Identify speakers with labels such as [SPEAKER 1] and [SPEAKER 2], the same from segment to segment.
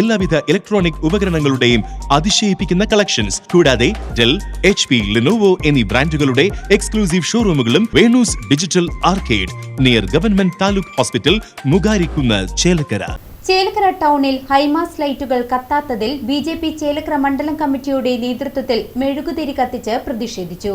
[SPEAKER 1] എല്ലാവിധ ഇലക്ട്രോണിക് ഉപകരണങ്ങളുടെയും അതിശയിപ്പിക്കുന്ന കളക്ഷൻസ് കൂടാതെ ഡെൽ എച്ച് പി ലിനോവോ എന്നീ ബ്രാൻഡുകളുടെ exclusive ഷോറൂമുകളും Venu's digital arcade near government taluk hospital Mugarikunnu Chelakkara.
[SPEAKER 2] Chelakkara ടൗണിൽ ഹൈമാസ് ലൈറ്റുകൾ കത്താത്തതിൽ ബി ജെ പി ചേലക്കര മണ്ഡലം കമ്മിറ്റിയുടെ നേതൃത്വത്തിൽ മെഴുകുതിരി കത്തിച്ച് പ്രതിഷേധിച്ചു.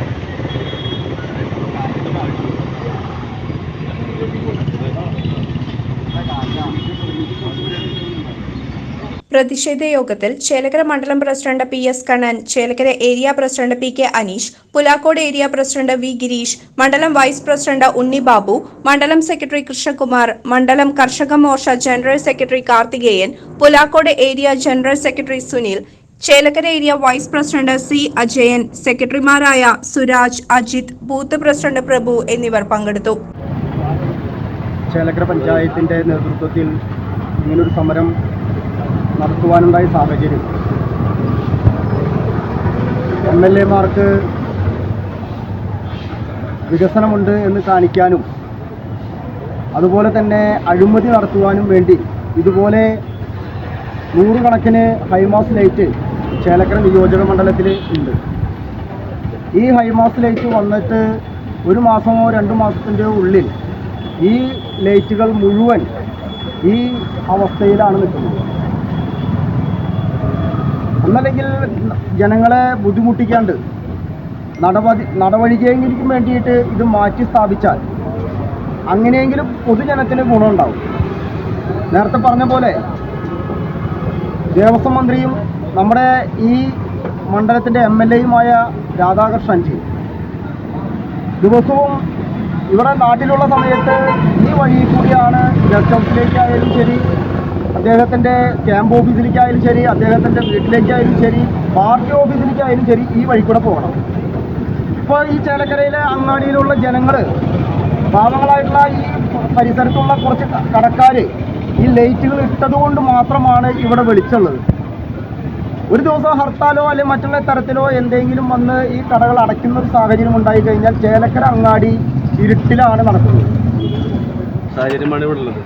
[SPEAKER 3] പ്രതിഷേധ യോഗത്തിൽ ചേലക്കര മണ്ഡലം president P S Kannan Chelakkara area president P K Aneesh Pulakode area president V Gireesh മണ്ഡലം വൈസ് പ്രസിഡന്റ് ഉണ്ണി ബാബു മണ്ഡലം സെക്രട്ടറി കൃഷ്ണകുമാർ മണ്ഡലം Karshaka Morcha general secretary Karthikeyan Pulakode area general secretary Sunil Chelakkara area vice president C Ajayan സെക്രട്ടറിമാരായ Suraj Ajith booth president Prabhu എന്നിവർ പങ്കെടുത്തു.
[SPEAKER 4] ചേലക്കര പഞ്ചായത്തിന്റെ നേതൃത്വത്തിൽ ഇങ്ങനൊരു സമരം നടത്തുവാനുണ്ടായ സാഹചര്യം. എം എൽ എമാർക്ക് വികസനമുണ്ട് എന്ന് കാണിക്കാനും അതുപോലെ തന്നെ അഴിമതി നടത്തുവാനും വേണ്ടി ഇതുപോലെ നൂറുകണക്കിന് ഹൈമാസ് ലൈറ്റ് ചേലക്കര നിയോജക മണ്ഡലത്തിൽ ഉണ്ട്. ഈ ഹൈമാസ് ലൈറ്റ് വന്നിട്ട് ഒരു മാസമോ രണ്ട് മാസത്തിന്റെ ഉള്ളിൽ ഈ ലൈറ്റുകൾ മുഴുവൻ ഈ അവസ്ഥയിലാണ് നിൽക്കുന്നത്. ഒന്നല്ലെങ്കിൽ ജനങ്ങളെ ബുദ്ധിമുട്ടിക്കാണ്ട് നടപടി നടവഴികയെങ്കിലും വേണ്ടിയിട്ട് ഇത് മാറ്റി സ്ഥാപിച്ചാൽ അങ്ങനെയെങ്കിലും പൊതുജനത്തിന് ഗുണമുണ്ടാവും. നേരത്തെ പറഞ്ഞ പോലെ ദേവസ്വം മന്ത്രിയും നമ്മുടെ ഈ മണ്ഡലത്തിന്റെ എം എൽ എയുമായ രാധാകൃഷ്ണൻജി ദിവസവും ഇവിടെ നാട്ടിലുള്ള സമയത്ത് ഈ വഴി കൂടിയാണ് ഗസ്റ്റ് ഹൗസിലേക്കായാലും ശരി അദ്ദേഹത്തിന്റെ ക്യാമ്പ് ഓഫീസിലേക്കായാലും ശരി അദ്ദേഹത്തിന്റെ വീട്ടിലേക്കായാലും ശരി പാർട്ടി ഓഫീസിലേക്കായാലും ശരി ഈ വഴി കൂടെ പോകണം. ഇപ്പോൾ ഈ ചേലക്കരയിലെ അങ്ങാടിയിലുള്ള ജനങ്ങൾ പാവങ്ങളായിട്ടുള്ള ഈ പരിസരത്തുള്ള കുറച്ച് കടക്കാർ ഈ ലൈറ്റുകൾ ഇട്ടതുകൊണ്ട് മാത്രമാണ് ഇവിടെ വെളിച്ചുള്ളത് ഒരു ദിവസം ഹർത്താലോ അല്ലെങ്കിൽ മറ്റുള്ള തരത്തിലോ എന്തെങ്കിലും വന്ന് ഈ കടകൾ അടയ്ക്കുന്ന ഒരു സാഹചര്യം ഉണ്ടായി കഴിഞ്ഞാൽ ചേലക്കര അങ്ങാടി ഇരുട്ടിലാണ് നടക്കുന്നത്.
[SPEAKER 5] സാഹചര്യമാണ് ഇവിടെ ഉള്ളത്.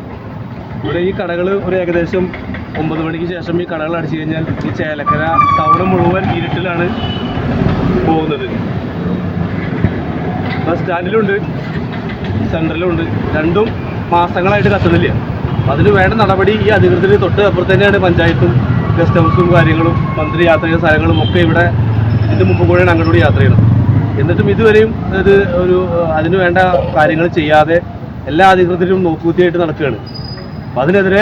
[SPEAKER 5] ഇവിടെ ഈ കടകൾ ഒരു ഏകദേശം ഒമ്പത് മണിക്ക് ശേഷം ഈ കടകൾ അടിച്ചു കഴിഞ്ഞാൽ ഈ ചേലക്കര ടൗണ് മുഴുവൻ ഇരുട്ടിലാണ് പോകുന്നത്. ബസ് സ്റ്റാൻഡിലുണ്ട് സെൻട്രലുണ്ട് രണ്ടും മാസങ്ങളായിട്ട് കത്തുന്നില്ല. അതിന് വേണ്ട നടപടി ഈ അധികൃതർ തൊട്ട് അപ്പുറത്ത് തന്നെയാണ് പഞ്ചായത്തും ഗസ്റ്റ് ഹൗസും കാര്യങ്ങളും മന്ത്രി യാത്ര ചെയ്ത സ്ഥലങ്ങളും ഒക്കെ ഇവിടെ ഇതിന്റെ മുമ്പ് കൂടെയാണ് അങ്ങോട്ട് യാത്ര ചെയ്യണം എന്നിട്ടും ഇതുവരെയും ഇത് ഒരു അതിന് വേണ്ട കാര്യങ്ങൾ ചെയ്യാതെ എല്ലാ അധികൃതരും നോക്കുകുത്തിയായിട്ട് നടക്കുകയാണ്. അപ്പം അതിനെതിരെ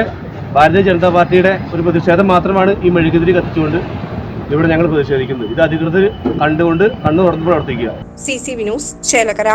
[SPEAKER 5] ഭാരതീയ ജനതാ പാർട്ടിയുടെ ഒരു പ്രതിഷേധം മാത്രമാണ് ഈ മെഴുകുതിരി കത്തിച്ചുകൊണ്ട് ഇവിടെ ഞങ്ങൾ പ്രതിഷേധിക്കുന്നത്. ഇത് അധികൃതർ കണ്ടുകൊണ്ട് കണ്ണു തുറന്ന് പ്രവർത്തിക്കുക.
[SPEAKER 3] C C Vinu's Chelakkara.